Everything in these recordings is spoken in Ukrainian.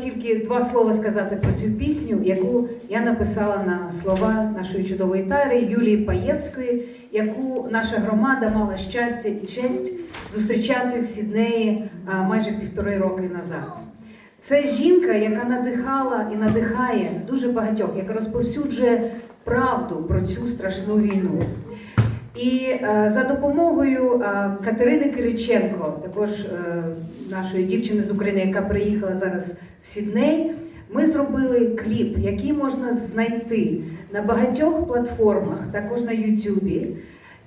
тільки два слова сказати про цю пісню, яку я написала на слова нашої чудової тари Юлії Паєвської, яку наша громада мала щастя і честь зустрічати в Сіднеї майже півтори роки назад. Це жінка, яка надихала і надихає дуже багатьох, яка розповсюджує правду про цю страшну війну. І е, за допомогою е, Катерини Кириченко, також е, нашої дівчини з України, яка приїхала зараз в Сідней, ми зробили кліп, який можна знайти на багатьох платформах, також на Ютубі.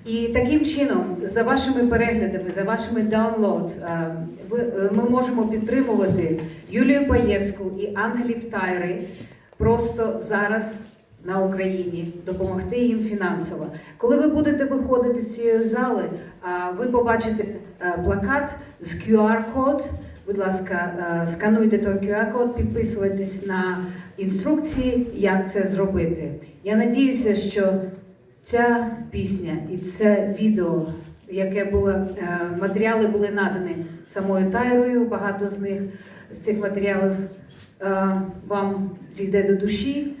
І таким чином, за вашими переглядами, за вашими е, ми можемо підтримувати Юлію Паєвську і Ангелів Тайри просто зараз на Україні, допомогти їм фінансово. Коли ви будете виходити з цієї зали, ви побачите е, плакат з QR-код. Будь ласка, е, скануйте той QR-код, підписуйтесь на інструкції, як це зробити. Я надіюся, що ця пісня і це відео, яке було, е, матеріали були надані самою Тайрою, багато з них з цих матеріалів вам зійде до душі,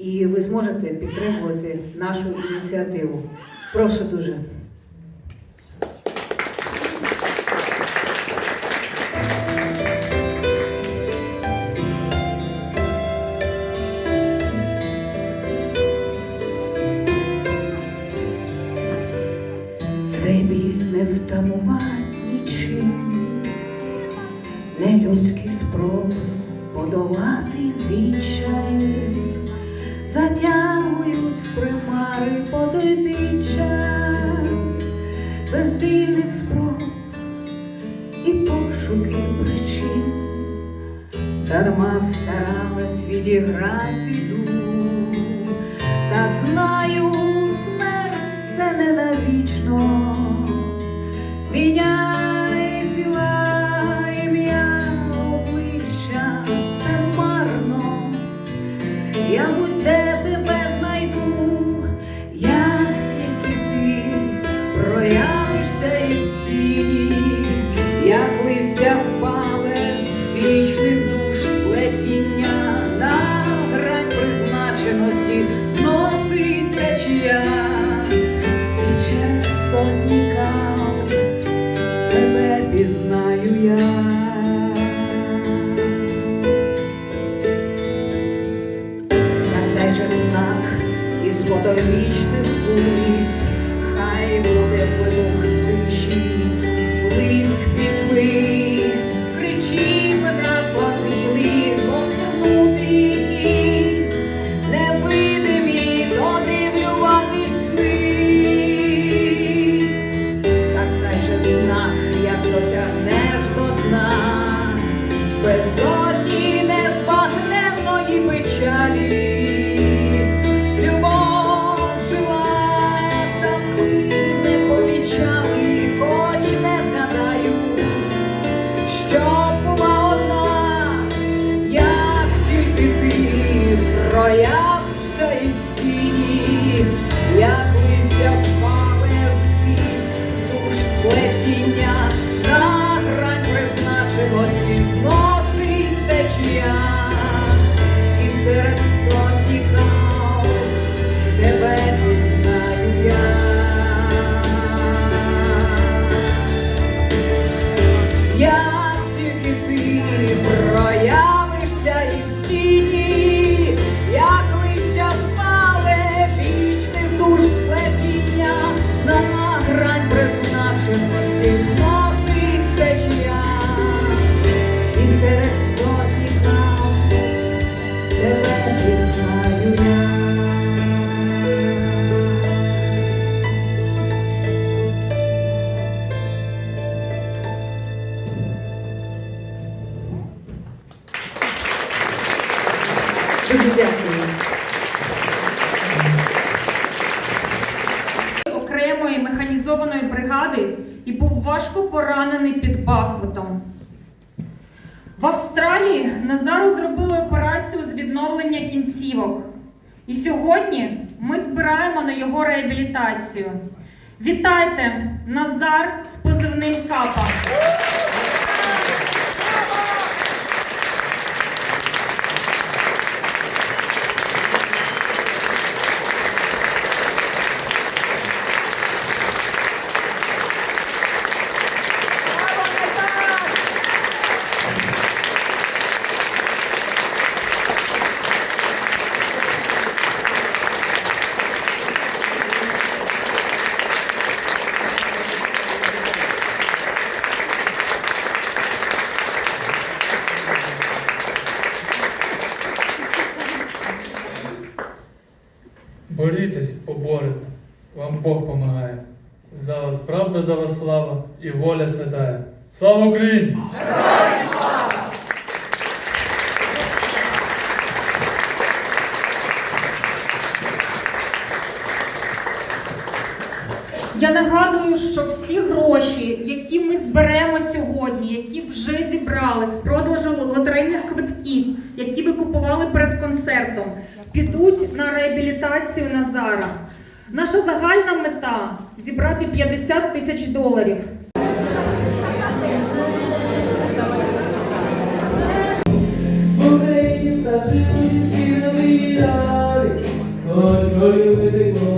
і ви зможете підтримувати нашу ініціативу. Прошу дуже. Цей біль не втамувати нічим, не людські спроби подолати відчай, затягують в примари потойбіччя, без вільних спроб і пошуки причин, дарма старалась відіграти біду, механізованої бригади і був важко поранений під Бахмутом. В Австралії Назару зробили операцію з відновлення кінцівок. І сьогодні ми збираємо на його реабілітацію. Вітайте Назар з позивним Капа. Поборете. Вам Бог помагає. За вас правда, за вас слава і воля святая. Слава Україні! Я нагадую, що всі гроші, які ми зберемо сьогодні, які вже зібрали з продажу лотерейних квитків, які ви купували перед концертом, підуть на реабілітацію Назара. Наша загальна мета зібрати 50 тисяч доларів. Se la